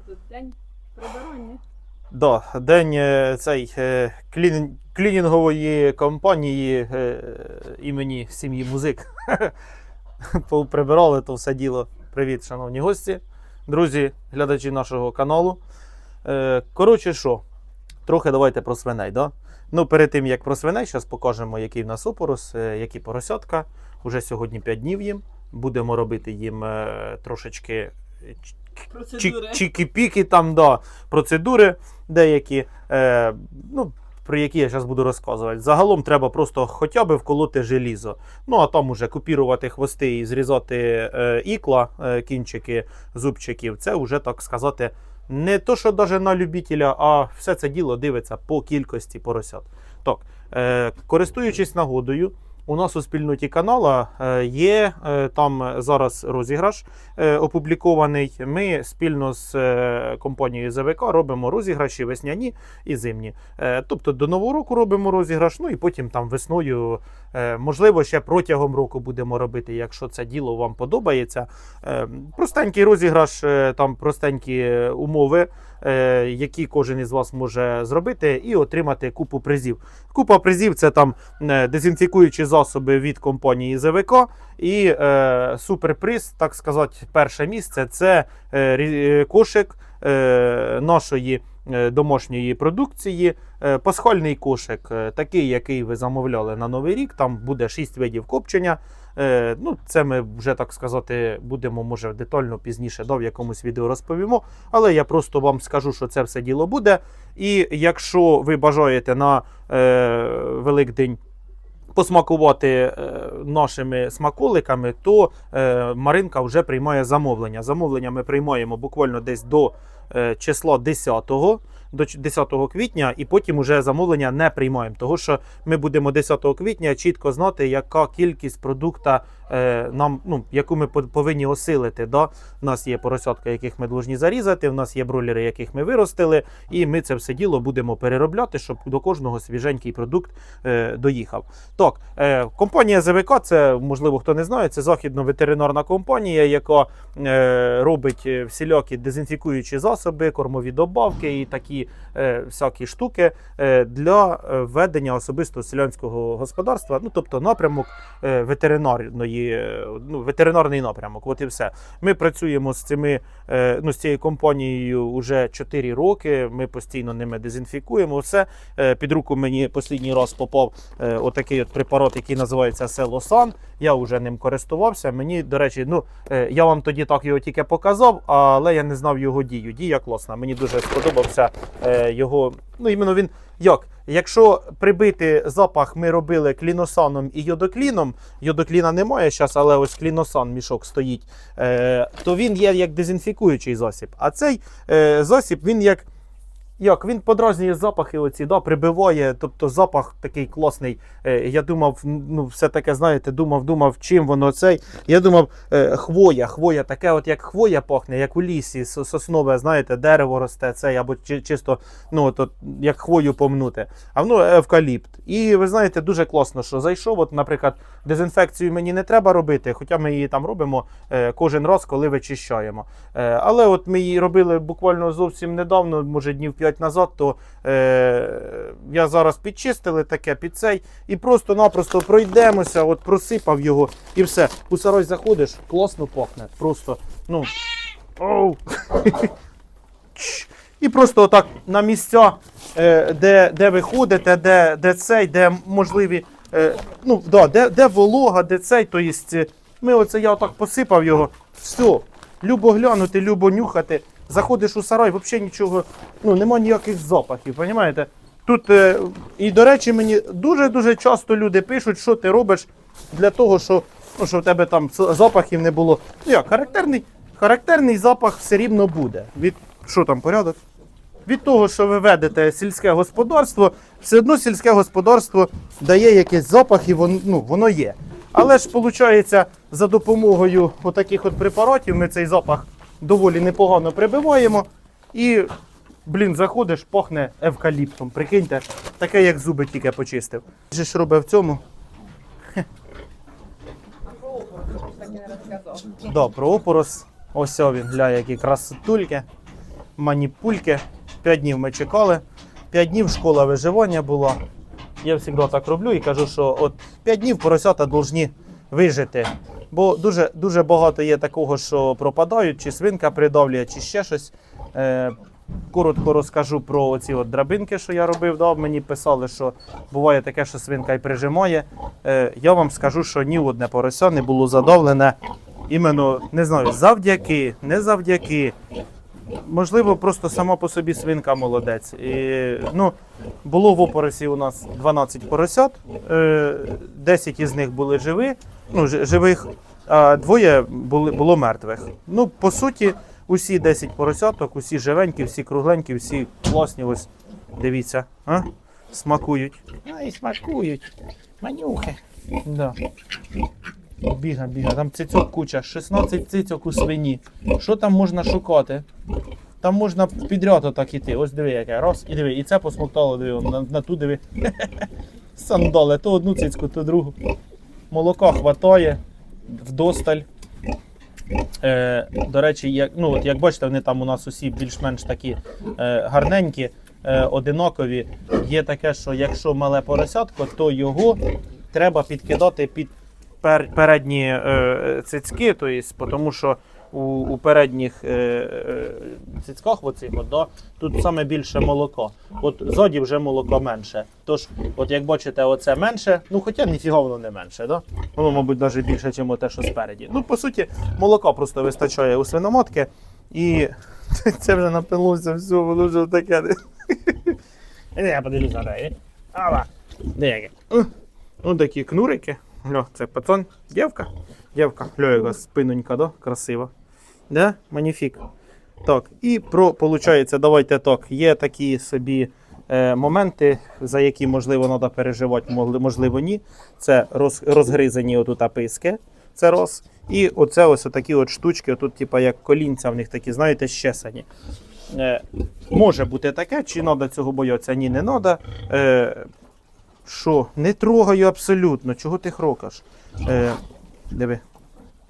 тут день прибирання. Да, день е, цей е, клін, клінінгової компанії е, імені сім'ї музик. Прибирали то все діло. Привіт, шановні гості, друзі, глядачі нашого каналу. Коротше, що, трохи давайте про свиней. Да? Ну, перед тим як про свиней, зараз покажемо, який в нас опорос, які поросятка. Уже сьогодні 5 днів їм. Будемо робити їм трошечки Процедури. чікі-піки, там, да, процедури деякі, е, ну, про які я зараз буду розказувати. Загалом треба просто хоча б вколоти желізо. Ну, а там уже купірувати хвости і зрізати е, ікла, е, кінчики зубчиків. Це вже, так сказати, не то, що навіть на любителя, а все це діло дивиться по кількості поросят. Так, е, користуючись нагодою, у нас у спільноті канала е, є е, там зараз розіграш е, опублікований. Ми спільно з е, компанією ЗВК робимо розіграші весняні і зимні. Е, Тобто до нового року робимо розіграш, ну і потім там весною, е, можливо, ще протягом року будемо робити, якщо це діло вам подобається. Е, Простенький розіграш, е, там простенькі е, умови, е, які кожен із вас може зробити, і отримати купу призів. Купа призів це там е, дезінфікуючі засоби від компанії ЗВК. І е, суперприз, так сказати, перше місце це е, е, кошик е, нашої е, домашньої продукції. Е, пасхальний кошик, е, такий, який ви замовляли на Новий рік. Там буде 6 видів копчення. Е, ну, це ми вже так сказати будемо, може, детально пізніше да, в якомусь відео розповімо. Але я просто вам скажу, що це все діло буде. І якщо ви бажаєте на е, Великдень посмакувати е, нашими смаколиками, то е, Маринка вже приймає замовлення. Замовлення ми приймаємо буквально десь до числа 10 до 10 квітня, і потім уже замовлення не приймаємо. Тому що ми будемо 10 квітня чітко знати, яка кількість продукта нам, ну, яку ми по- повинні осилити. Да? У нас є поросятка, яких ми повинні зарізати, у нас є бройлери, яких ми виростили, і ми це все діло будемо переробляти, щоб до кожного свіженький продукт е, доїхав. Так, е, компанія ЗВК, це можливо хто не знає, це західно-ветеринарна компанія, яка е, робить е, всілякі дезінфікуючі засоби, кормові добавки і такі е, всякі штуки е, для е, ведення особисто селянського господарства. Ну тобто напрямок е, ветеринарної, е, ну, ветеринарний напрямок. От і все. Ми працюємо з цими е, ну, з цією компанією вже 4 роки. Ми постійно ними дезінфікуємо. Все Е, під руку мені останній раз попав отакий от препарат, який називається Селосан. Я вже ним користувався. Мені, до речі, ну я вам тоді так його тільки показав, але я не знав його дію. Дія класна. Мені дуже сподобався його. Ну, іменно він як? Якщо прибити запах, ми робили кліносаном і йодокліном. Йодокліна немає зараз, але ось кліносан мішок стоїть. Е, то він є як дезінфікуючий засіб. А цей е, засіб він як. Як він подразнює запахи, оці, да, прибиває, тобто запах такий класний. Е, я думав, ну все таке, знаєте, думав, думав, чим воно цей. Я думав, е, хвоя, хвоя, таке, от як хвоя пахне, як у лісі, соснове, знаєте, дерево росте, цей, або чи- чисто, ну от, як хвою помнути. А воно евкаліпт. І ви знаєте, дуже класно, що зайшов. От, наприклад, дезінфекцію мені не треба робити, хоча ми її там робимо е, кожен раз, коли вичищаємо. Е, але от ми її робили буквально зовсім недавно, може днів 5 назад, то е, я зараз підчистили таке під цей і просто-напросто пройдемося, от просипав його і все. У сарой заходиш, класно пахне. Просто, ну. Оу. І просто отак на місця, е, де, де ви ходите, де, де цей, де можливі. Е, ну, да, де, де волога, де цей, то єсть, е, ми оце я отак посипав його. Все. Любо глянути, любо нюхати. Заходиш у сарай, взагалі нічого, ну нема ніяких запахів, розумієте? Тут, е, і до речі, мені дуже-дуже часто люди пишуть, що ти робиш для того, що, ну, щоб в тебе там запахів не було. Ну як, характерний, характерний запах все рівно буде. Від що там порядок? Від того, що ви ведете сільське господарство, все одно сільське господарство дає якийсь запах і воно, ну, воно є. Але ж виходить, за допомогою отаких от препаратів ми цей запах доволі непогано прибиваємо. І, блін, заходиш, пахне евкаліптом. Прикиньте, таке, як зуби тільки почистив. Же ж робив в цьому. Да, про опорос. Ось він, гля, які красотульки. маніпульки. 5 днів ми чекали. 5 днів школа виживання була. Я завжди так роблю і кажу, що от 5 днів поросята повинні вижити. Бо дуже, дуже багато є такого, що пропадають, чи свинка придавлює, чи ще щось. Е, коротко розкажу про оці от драбинки, що я робив. Да, мені писали, що буває таке, що свинка й прижимає. Е, я вам скажу, що ні одне порося не було задавлене. Іменно не знаю, завдяки, не завдяки. Можливо, просто сама по собі свинка молодець. І, ну, було в опоросі у нас 12 поросят, е, 10 із них були живі, ну, живих, а двоє були, було мертвих. Ну, по суті, усі 10 поросяток, усі живенькі, всі кругленькі, всі класні. Ось дивіться, а? смакують. Ай, смакують. Манюхи. Да. Біга, біга. Там цицьок куча, 16 цицьок у свині. Що там можна шукати? Там можна підряд отак іти. Ось диви, яке. Раз, і диви. І це посмоктало, диви, на, на ту диви. Сандали, то одну цицьку, то другу. Молока хватає, вдосталь. Е, до речі, як, ну, от як бачите, вони там у нас усі більш-менш такі е, гарненькі, е, одинакові. Є таке, що якщо мале поросятко, то його треба підкидати під пер, передні е, цицьки, тобто, тому що у, у передніх е, е, цицьках оцих, от, да, тут саме більше молоко. От ззаді вже молоко менше. Тож, от як бачите, оце менше, ну хоча ніфіга воно не менше, да? воно, мабуть, навіть більше, ніж те, що спереді. Ну, по суті, молока просто вистачає у свиноматки, і це вже напилося все, воно вже таке. Я подивлюсь на тебе. Ава. Де яке? Ну, такі кнурики. Льо, це пацан. Дівка. Дівка. Льо, яка спинонька, да? Красива. Да? Маніфік. Так, і про, получається, давайте так. Є такі собі е, моменти, за які можливо треба переживати, можливо, ні. Це роз, розгризані отут аписки. Це роз. І оце ось такі от штучки, отут, типа як колінця в них такі, знаєте, щесані. Е, може бути таке, чи треба цього боятися? Ні, не треба. Е, що? Не трогаю абсолютно. Чого ти хрокаш? Е, диви,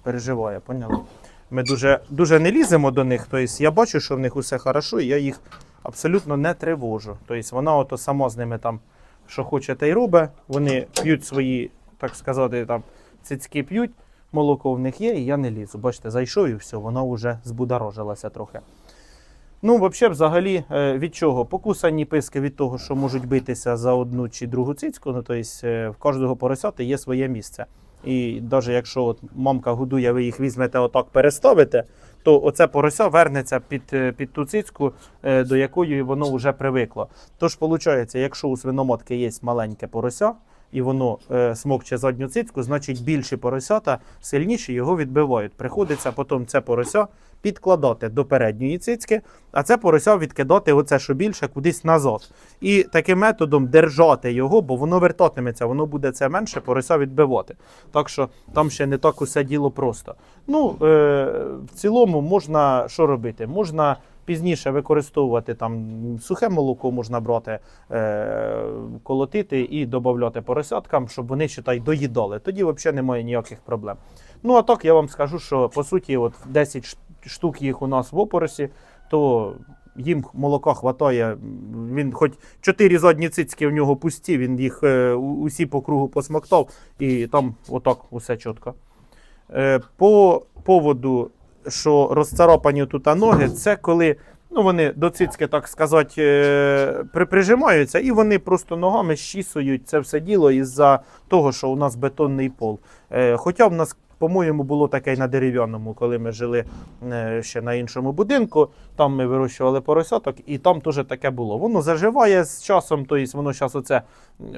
переживає, поняла? Ми дуже, дуже не ліземо до них. Тобто я бачу, що в них усе хорошо, і я їх абсолютно не тривожу. Тобто вона ото сама з ними там, що хоче, те й робить. Вони п'ють свої, так сказати, там цицьки п'ють, молоко в них є, і я не лізу. Бачите, зайшов і все, вона вже збудорожилася трохи. Ну, взагалі, е, від чого? Покусані писки від того, що можуть битися за одну чи другу цицьку. Ну, тобто, в кожного поросяти є своє місце. І навіть якщо от мамка годує, ви їх візьмете отак переставите, то оце порося вернеться під, е, під ту цицьку, е, до якої воно вже привикло. Тож, виходить, якщо у свиномотки є маленьке порося, і воно е, смокче задню цицьку, значить більші поросята сильніші його відбивають. Приходиться потім це порося підкладати до передньої цицьки, а це порося відкидати оце, що більше, кудись назад. І таким методом держати його, бо воно вертатиметься, воно буде це менше порося відбивати. Так що там ще не так усе діло просто. Ну, е, в цілому можна що робити? Можна пізніше використовувати там сухе молоко, можна брати, е, колотити і додати поросяткам, щоб вони ще та й доїдали. Тоді взагалі немає ніяких проблем. Ну а так я вам скажу, що по суті, от 10 штук їх у нас в опоросі, то їм молока хватає. Він хоч чотири задні цицьки в нього пусті, він їх е, усі по кругу посмоктав, і там отак усе чітко. Е, по поводу, що розцарапані тут ноги, це коли ну, вони до цицьки, так сказати, е, при- прижимаються, і вони просто ногами щісують це все діло із-за того, що у нас бетонний пол. Е, Хоча в нас, по-моєму, було таке й на дерев'яному, коли ми жили е, ще на іншому будинку. Там ми вирощували поросяток, і там теж таке було. Воно заживає з часом, тобто воно зараз оце,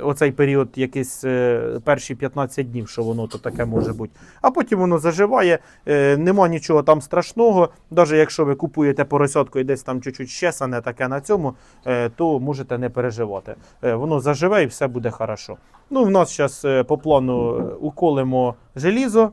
оцей період, якийсь е, перші 15 днів, що воно то таке може бути. А потім воно заживає, е, нема нічого там страшного. Навіть якщо ви купуєте поросятку і десь там чуть-чуть щесане таке на цьому, то можете не переживати. Воно заживе і все буде хорошо. Ну, в нас зараз по плану уколимо желізо.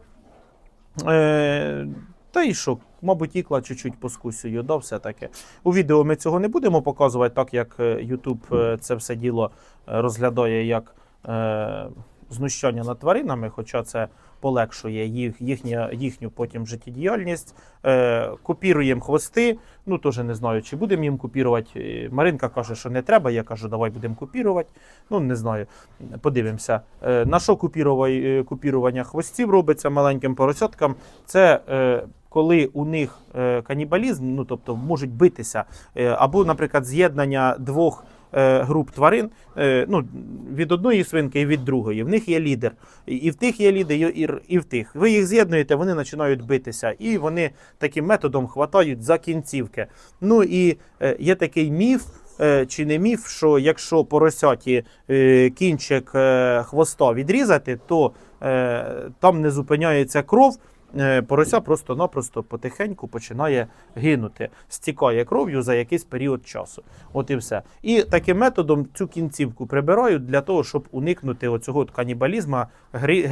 Е, та і що, мабуть, ікла чуть-чуть поскусюю, да, все таке. У відео ми цього не будемо показувати, так як е, YouTube е, це все діло е, розглядає як е, знущання над тваринами, хоча це полегшує їх, їхня, їхню потім життєдіяльність. Е, купіруємо хвости. Ну теж не знаю, чи будемо їм купірувати. Маринка каже, що не треба. Я кажу, давай будемо купірувати. Ну не знаю. Подивимося. Е, на що е, купірування хвостів робиться маленьким поросяткам? Це е, коли у них е, канібалізм, ну тобто можуть битися, е, або, наприклад, з'єднання двох груп тварин, е, ну, від одної свинки і від другої. В них є лідер. І- в тих є лідер, і, в тих. Ви їх з'єднуєте, вони починають битися. І вони таким методом хватають за кінцівки. Ну і е, є такий міф. е, Чи не міф, що якщо поросяті е, кінчик е, хвоста відрізати, то е, там не зупиняється кров, е, порося просто-напросто потихеньку починає гинути, стікає кров'ю за якийсь період часу. От і все. І таким методом цю кінцівку прибирають для того, щоб уникнути оцього канібалізму,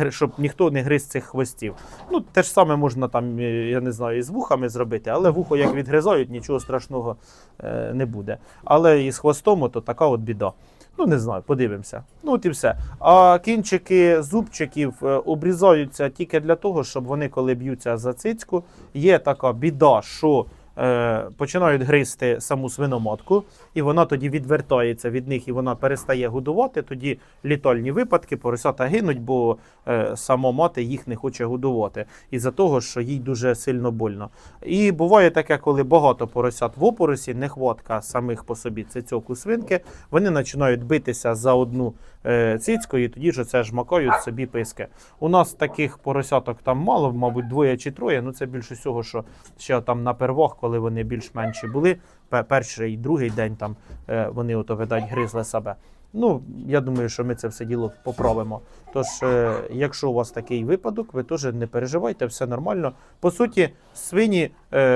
щоб ніхто не гриз цих хвостів. Ну, те ж саме можна там, е, я не знаю, і з вухами зробити, але вухо як відгризають, нічого страшного е, не буде. Але і з хвостом, то така от біда. Ну, не знаю, подивимося. Ну, от і все. А кінчики зубчиків е, обрізаються тільки для того, щоб вони, коли б'ються за цицьку, є така біда, що починають гризти саму свиноматку, і вона тоді відвертається від них і вона перестає годувати. Тоді літальні випадки, поросята гинуть, бо е, сама мати їх не хоче годувати. Із-за того, що їй дуже сильно больно. І буває таке, коли багато поросят в опоросі, нехватка самих по собі цицьок у свинки, вони починають битися за одну е, цицьку, і тоді ж це жмакають собі писки. У нас таких поросяток там мало, мабуть, двоє чи троє. Ну це більше всього, що ще там на первах, коли вони більш-менші були, перший і другий день там е, вони ото видать гризли себе. Ну, я думаю, що ми це все діло поправимо. Тож, е, якщо у вас такий випадок, ви теж не переживайте, все нормально. По суті, свині,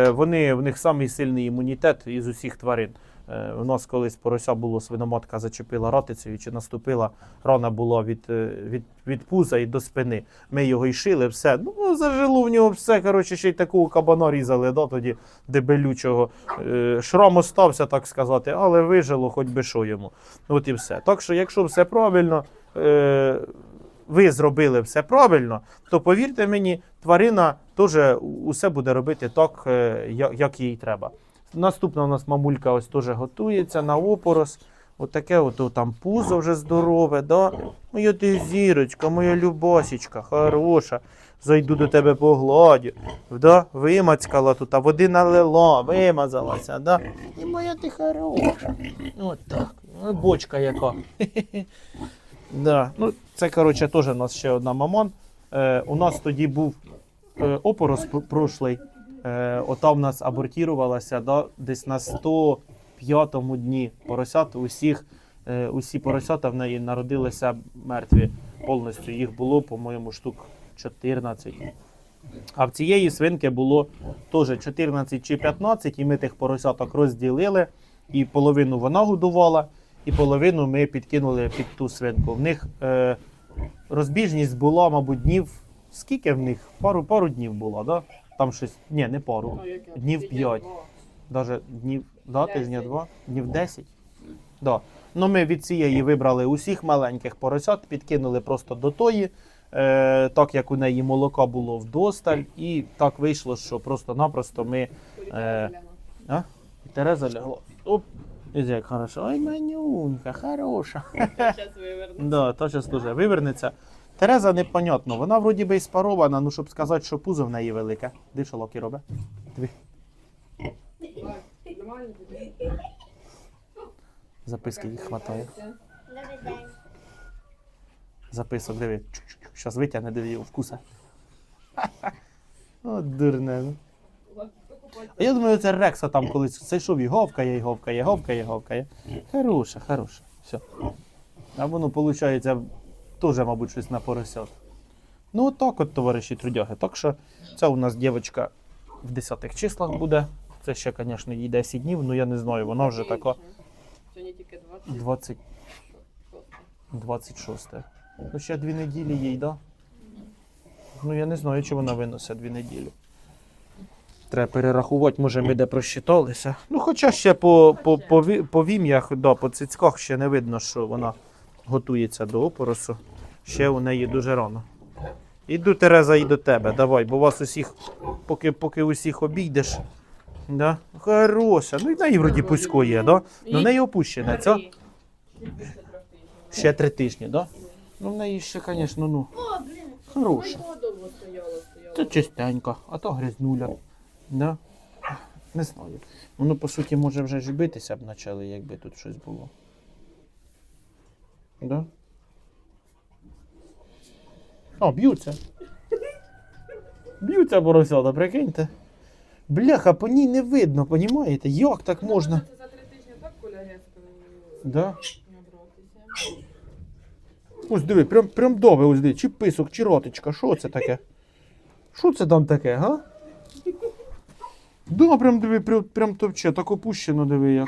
вони, в них самий сильний імунітет із усіх тварин. Е, У нас колись порося було, свиноматка зачепила ратицею, чи наступила, рана була від, е, від, від пуза і до спини. Ми його й шили, все. Ну, зажило в нього все. Коротше, ще й такого кабана різали, да, тоді дебелючого. Е, Шрам остався, так сказати, але вижило, хоч би що йому. От і все. Так що, якщо все правильно, ви зробили все правильно, то повірте мені, тварина теж усе буде робити так, як їй треба. Наступна у нас мамулька ось теж готується на опорос. Отаке от там пузо вже здорове, да? Моя ти зірочка, моя любасічка, хороша. Зайду до тебе погладю. Да? Вимацькала тут, а води налила, вимазалася, да? І моя ти хороша. От так. Ну, Бочка яка. Да. Ну, це, коротше, теж у нас ще одна мамон. Е, у нас тоді був е, опорос пр- прошлий. Е, ота в нас абортірувалася да, десь на 105-му дні поросят. Усіх, е, усі поросята в неї народилися мертві повністю. Їх було, по-моєму, штук 14. А в цієї свинки було теж 14 чи 15, і ми тих поросяток розділили. І половину вона годувала, і половину ми підкинули під ту свинку. В них е, розбіжність була, мабуть, днів. Скільки в них? Пару, пару днів було, да? Там щось. Ні, не пару. Днів 5. Даже днів да, тижня два, днів 10. Да. Ну, ми від цієї вибрали усіх маленьких поросят, підкинули просто до тої, е, так як у неї молока було вдосталь, і так вийшло, що просто-напросто ми. Е, а? І Тереза лягла. Оп. І як хорошо. Ой, манюнька, хороша. Зараз виверну. Да, та зараз дуже вивернеться. Тереза непонятно, вона вроді би і спарована, ну щоб сказати, що пузо в неї велике. Що Локі робить? Диви, записки їх хватає. Записок, диви. Зараз витягне, диви його вкуса. О, дурне. А я думаю, це Рекса там колись зайшов і говкає, і говкає, говкає, говкає. Хороша, хороша. Все. А воно, виходить, теж, мабуть, щось на поросят. Ну, так от, товариші трудяги. Так що це у нас дівчинка в 10 числах буде. Це ще, звісно, їй 10 днів, ну я не знаю, вона вже така Сьогодні тільки 20. 20, 26. Ну, ще дві неділі їй, да? Ну, я не знаю, чи вона виносить дві неділі. Треба перерахувати, може, ми де просчиталися. Ну, хоча ще по, по, по, по вім'ях, да, по цицьках ще не видно, що вона готується до опоросу. Ще у неї дуже рано. Іду, Тереза, і до тебе. Давай, бо вас усіх, поки, поки усіх обійдеш. Да? Хороша. Ну і в неї вроді пусько є, да? Ну в неї опущене, тижнів. Ще три тижні, да? Ну в неї ще, звісно, ну, хороша. Це чистенько, а то грязнуля. Да? Не знаю. Воно, по суті, може вже ж битися б почали, якби тут щось було. Да? О, б'ються. Б'ються поросята, прикиньте. Бляха, по ній не видно, понімаєте? Як так можна? Це за три тижні так Коля Да? набратися. Ось диви, прям, прям добре, ось диви, чи писок, чи ротичка, що це таке? Що це там таке, га? Да, прям диви, прям, прям товче, так опущено, диви як.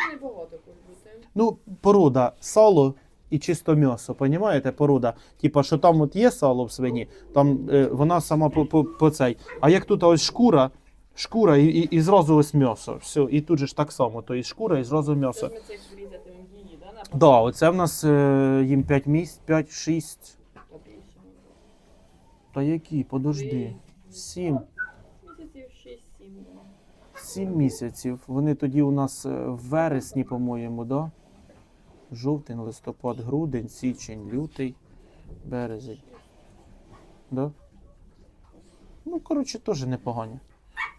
Ну, порода сало і чисто м'ясо, понімаєте, порода. Типа, що там от є сало в свині, там е, вона сама по, по, по цей. А як тут ось шкура, шкура і, і, і зразу ось м'ясо. Все, і тут же ж так само, то і шкура, і зразу м'ясо. її, да? Оце в нас е, їм 5 місць, 5-6. Та які, подожди. 7. Місяців 6-7. Сім місяців. Вони тоді у нас е, в вересні, по-моєму, да? Жовтень, листопад, грудень, січень, лютий, березень. Да? Ну, коротше, теж непогані.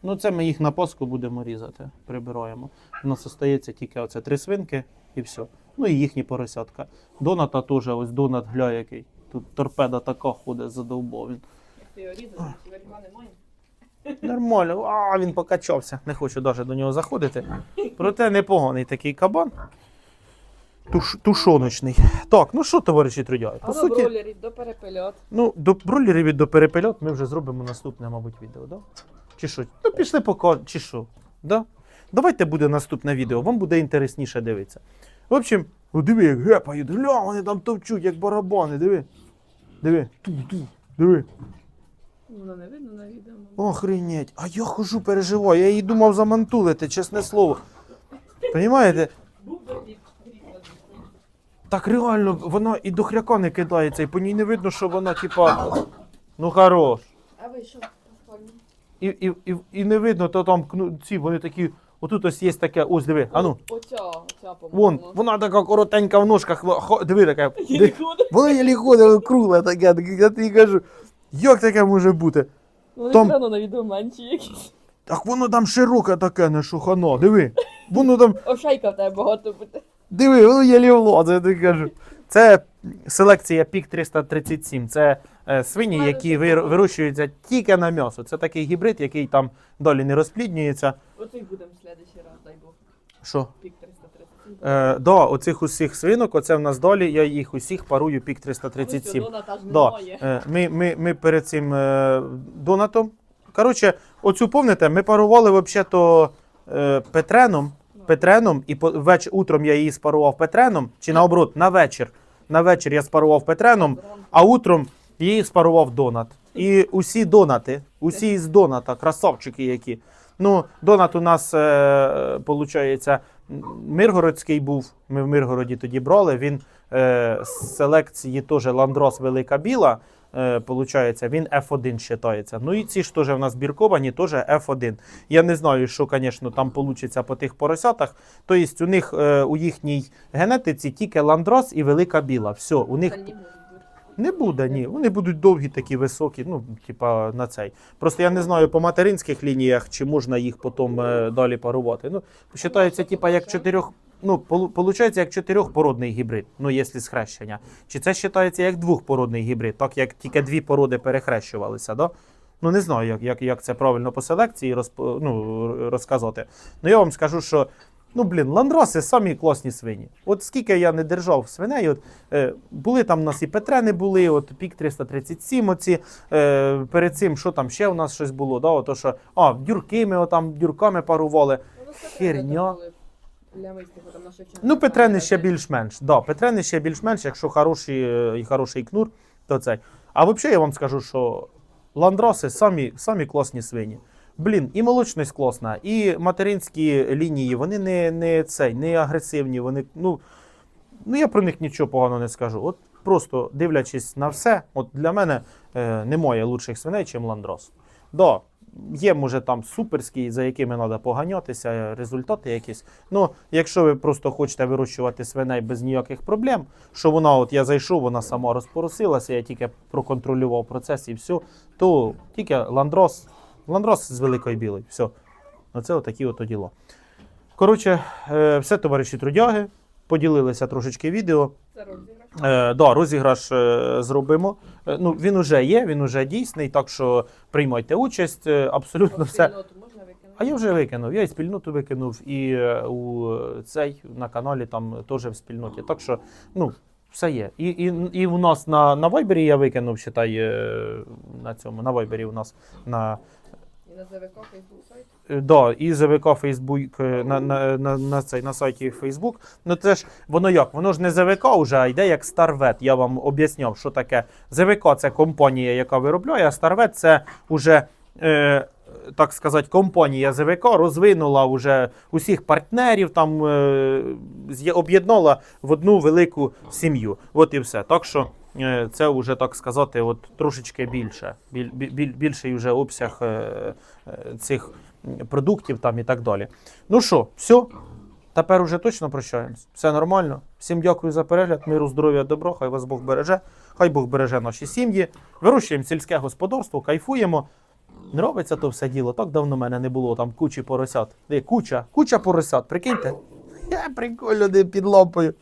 Ну, це ми їх на Пасху будемо різати, прибираємо. У нас остається тільки оце три свинки і все. Ну і їхні поросятка. Доната теж, ось донат, гля який. Тут торпеда така ходить, задовбав він. Ти його різати, чи немає? Нормально, а він покачався. Не хочу навіть до нього заходити. Проте непоганий такий кабан. Туш, тушоночний. Так, ну що, товариші трудяги? По суті, бролерів, до перепельот. ну, до бролерів і до перепельот ми вже зробимо наступне, мабуть, відео, да? Чи що? Ну, пішли поки, чи що? Да? Давайте буде наступне відео, вам буде інтересніше дивитися. В общем, ну диви, як гепають, гля, вони там товчуть, як барабани, диви. Диви, ту-ту, диви. Воно не видно на відео. мабуть. Охренеть, а я хожу, переживаю, я її думав замантулити, чесне слово. Понімаєте? Був би. Так реально, вона і до хряка не кидається, і по ній не видно, що вона, типа, ну хорош. А ви що. І, і, і, і не видно, то там кну, ці, вони такі, отут ось є таке, ось диви, а ну, Оця, оця, вон, вона така коротенька в ножках, хо- диви таке. Її Ди- ходить. Вона єлі ходить, кругла таке, так я тобі кажу, як таке може бути? Вони Там- все на відео менші якісь. Так воно там широке таке, не шухано, диви. Воно там Ошейка в тебе багато буде. Диви, воно є влазить, я тобі кажу. Це селекція Пік 337. Це е, свині, які вир- вирощуються тільки на м'ясо. Це такий гібрид, який там далі не розпліднюється. Оцей будемо в следующий раз, дай Бог. Що? Пік 337. Е, да, оцих усіх свинок, оце в нас долі, я їх усіх парую Пік 337. Дона ж Да. немає. Е, Ми, ми, ми перед цим е, донатом. Коротше, оцю помните, ми парували взагалі-то е, Петреном. Петреном, і по, веч, утром я її спарував Петреном, чи наоборот, на вечір. На вечір я спарував Петреном, а утром їх спарував донат. І усі донати, усі з доната, красавчики які. Ну, донат у нас, е, виходить, Миргородський був. Ми в Миргороді тоді брали. Він е, з селекції теж Ландрос Велика Біла. Е, получається, він F1 вважається. Ну і ці ж теж в нас бірковані, теж F1. Я не знаю, що, звісно, там вийде по тих поросятах. Тобто у них е, у їхній генетиці тільки ландрос і велика біла. Все, у них не буде, ні. Вони будуть довгі, такі високі, ну, типа на цей. Просто я не знаю по материнських лініях, чи можна їх потім е, далі парувати. Ну, вважається, типа, як чотирьох. Ну, получається як чотирьохпородний гібрид, ну, якщо схрещення. Чи це вважається як двохпородний гібрид, так як тільки дві породи перехрещувалися, да? Ну, не знаю, як, як, як це правильно по селекції розп... ну, розказати. Ну, я вам скажу, що Ну, блін, ландроси самі класні свині. От скільки я не держав свиней, от, е, були там у нас і Петрени були, от пік 337, оці, е, перед цим, що там ще у нас щось було, да, ото, що, а, дюрки ми отам, дюрками парували. Ну, Херня. Петрена там там на Шевченка. Ну, Петрени ще більш-менш. Да, Петрени ще більш-менш, якщо хороший, е, і хороший кнур, то цей. А взагалі я вам скажу, що ландроси самі, самі класні свині. Блін, і молочність класна, і материнські лінії, вони не, не, цей, не агресивні, вони, ну, ну я про них нічого поганого не скажу. От просто дивлячись на все, от для мене е, немає лучших свиней, ніж ландрос. Да, є, може, там суперські, за якими треба поганятися, результати якісь. Ну, якщо ви просто хочете вирощувати свиней без ніяких проблем, що вона, от я зайшов, вона сама розпоросилася, я тільки проконтролював процес і все, то тільки ландрос, ландрос з великої білої. Все. Оце отакі от діло. Коротше, е, все, товариші трудяги, поділилися трошечки відео. Це розіграш. Е, да, розіграш е, зробимо. Е, ну, він уже є, він уже дійсний, так що приймайте участь. е, абсолютно все. Спільноту можна викинути? А я вже викинув. Я і спільноту викинув, і е, у цей на каналі там теж в спільноті. Так що, ну, все є. І, і, і у нас на, на Вайбері я викинув, считай, е, на цьому, на Вайбері у нас на. Е, Да, і ЗВК Фейсбук на, на, на, на, цей, на сайті Фейсбук. Ну це ж воно як? Воно ж не ЗВК вже, а йде як Старвет. Я вам об'ясняв, що таке. ЗВК це компанія, яка виробляє, а Старвет це вже. Е, так сказати, компанія ЗВК розвинула вже усіх партнерів, там е, об'єднала в одну велику сім'ю. От і все. Так що це вже так сказати, от трошечки більше. Біль, біль, більший вже обсяг е, е, цих продуктів там і так далі. Ну що, все. Тепер уже точно прощаємось. Все нормально. Всім дякую за перегляд. Миру, здоров'я, добро. Хай вас Бог береже. Хай Бог береже наші сім'ї. Вирощуємо сільське господарство, кайфуємо. Не робиться то все діло. Так давно в мене не було там кучі поросят. Де куча, куча поросят, прикиньте. Я прикольно де під лампою.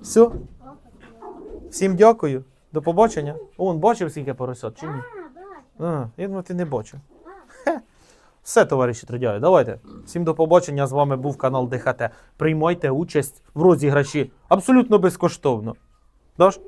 Все. Всім дякую. До побачення. Он бачив, скільки поросят, чи ні? А, Я думаю, ти не бачив. Все, товариші трудяги, давайте. Всім до побачення. З вами був канал ДХТ. Приймайте участь в розіграші абсолютно безкоштовно. Даш?